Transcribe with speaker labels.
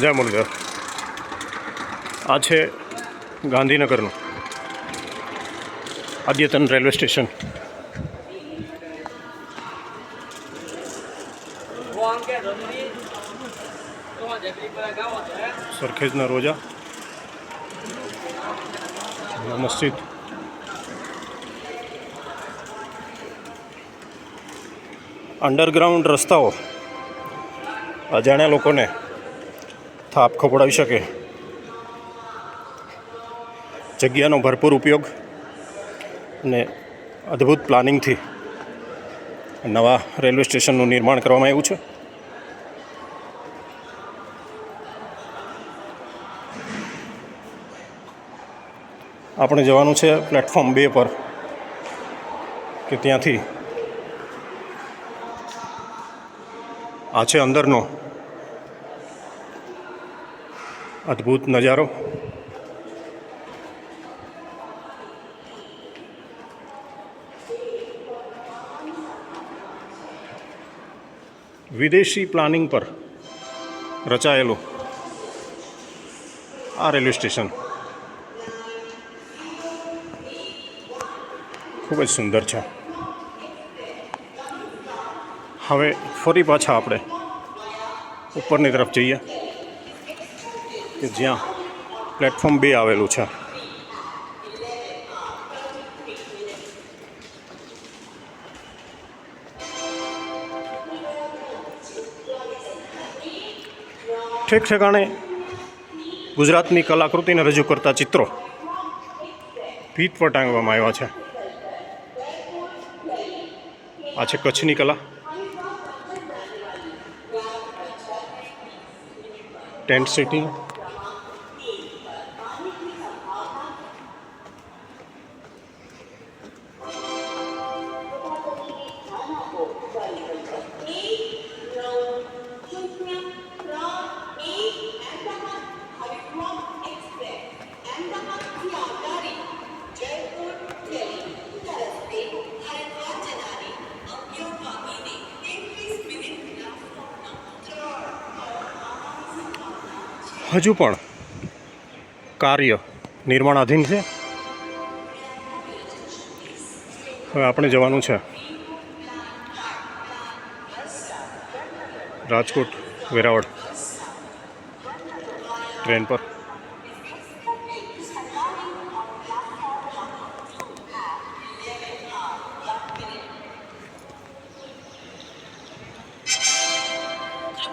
Speaker 1: જય મુરલીધર. આ છે ગાંધીનગરનું અદ્યતન રેલવે સ્ટેશન. સરખેજના રોજા. મસ્જિદ. અંડરગ્રાઉન્ડ રસ્તાઓ અજાણ્યા લોકોને થાપ ખવડાવી શકે. જગ્યાનો ભરપૂર ઉપયોગ અને અદ્ભુત પ્લાનિંગથી નવા રેલવે સ્ટેશનનું નિર્માણ કરવામાં આવ્યું છે. આપણે જવાનું છે પ્લેટફોર્મ બે પર, કે ત્યાંથી આ છે અંદરનો અદ્ભુત નજારો વિદેશી પ્લાનિંગ પર રચાયેલું આ રેલવે સ્ટેશન ખૂબ જ સુંદર છે હવે ફરી પાછા આપણે ઉપરની તરફ જઈએ કે જ્યાં પ્લેટફોર્મ બે આવેલું છે. ઠેક ઠેકાણે ગુજરાતની કલાકૃતિને રજૂ કરતા ચિત્રો ભીત પર ટાંગવામાં આવ્યા છે. આ છે કચ્છની કલા. ટેન્ટ સિટી હજુ પણ કાર્ય નિર્માણાધીન છે? હવે આપણે જવાનું છે. રાજકોટ વેરાવળ. ટ્રેન પર.